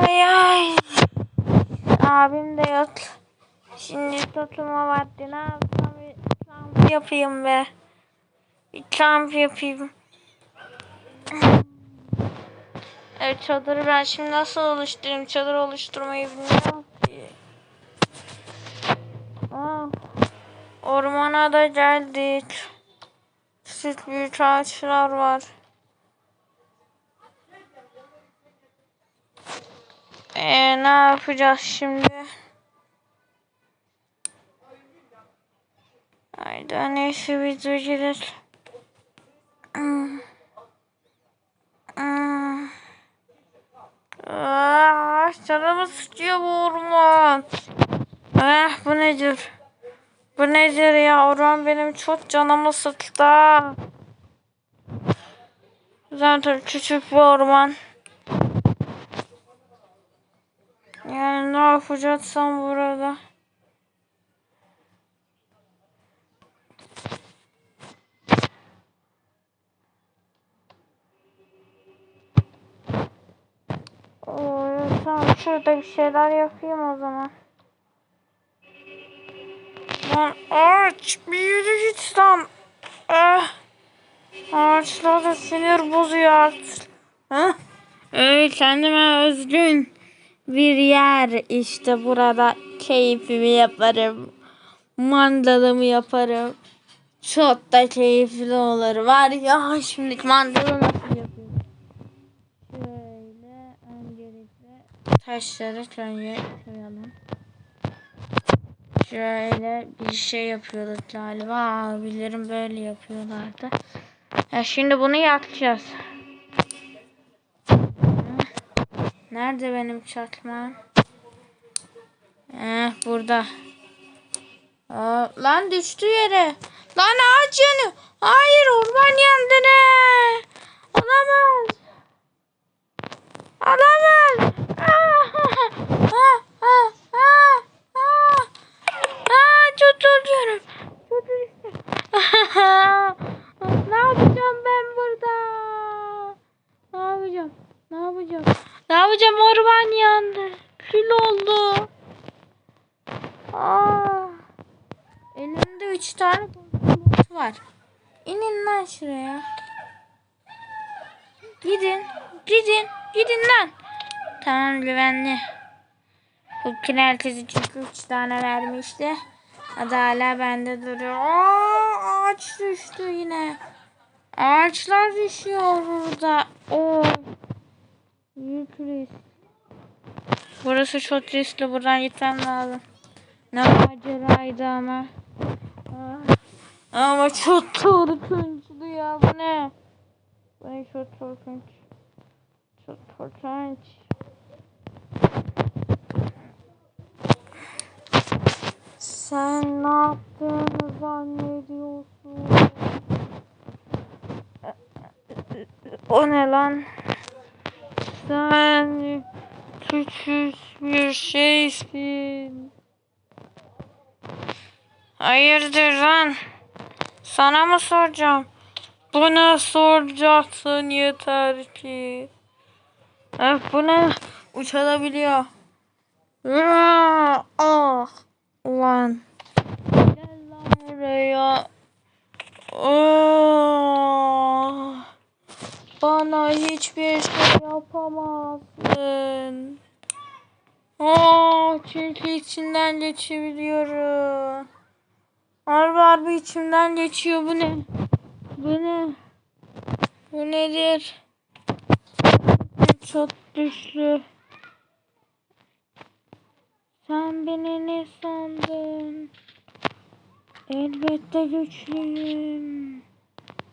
Ay ay. Abim de yok. Şimdi tutulma vakti ne yapsam bir kamp yapayım be. Bir kamp yapayım. Evet çadırı ben şimdi nasıl oluşturayım? Çadır oluşturmayı bilmiyorum ki. Aa, ormana da geldik. Süt büyük ağaçlar var. Ee, ne yapacağız şimdi? Hayda neyse. Hmm. Hmm. Ah, canımı sıkıyor bu orman. Eh, bu nedir? Bu nedir ya? Orman benim çok canımı sıktı. Zaten küçük bir orman. Yani ne yapacaksam burada. Oo, tamam şurada bir şeyler yapayım o zaman. Lan ağaç bir yürü git. Eh. Ağaçlar da sinir bozuyor artık. Hah. Evet kendime özgün bir yer işte burada keyfimi yaparım. Mandalımı yaparım. Çok da keyifli olur. Var ya şimdi mandalı nasıl yapıyorum? Şöyle öncelikle taşları şöyle koyalım. Şöyle bir şey yapıyorduk galiba. Abilerim böyle yapıyorlardı. Ya şimdi bunu yakacağız. Nerede benim çakmağım? Eh burada. Aa, lan düştü yere. Lan ağaç yanıyor. Hayır orman yandı ne? Olamaz. Olamaz. Ah, ah, ah, ah, ah. Aa, tutuluyorum. Tutuluyorum. ne yapacağım ben burada? Ne yapacağım? Ne yapacağım? Ne yapacağım? Orman yandı. Kül oldu. Aa. Elimde üç tane bot var. İnin lan şuraya. Gidin. Gidin. Gidin lan. Tamam güvenli. Bu herkesi çünkü üç tane vermişti. Adı hala bende duruyor. Aa, ağaç düştü yine. Ağaçlar düşüyor burada. Oo. Büyük risk. Burası çok riskli. Buradan gitmem lazım. Ne maceraydı ama. Ama çok korkunçtu ya. Bu ne? Bu ne çok korkunç. Çok korkunç. Sen ne yaptığını zannediyorsun? O ne lan? Sen küçük bir şeysin. Hayırdır lan? Sana mı soracağım? Buna soracaksın yeter ki. Öf bu ne? Uçabiliyor. Ah. Ulan. Gel lan buraya. Oh. Bana hiçbir şey yapamazsın. Oh, çünkü içinden geçebiliyorum. Harbi harbi içimden geçiyor bu ne? Bu ne? Bu nedir? Çok güçlü. Sen beni ne sandın? Elbette güçlüyüm.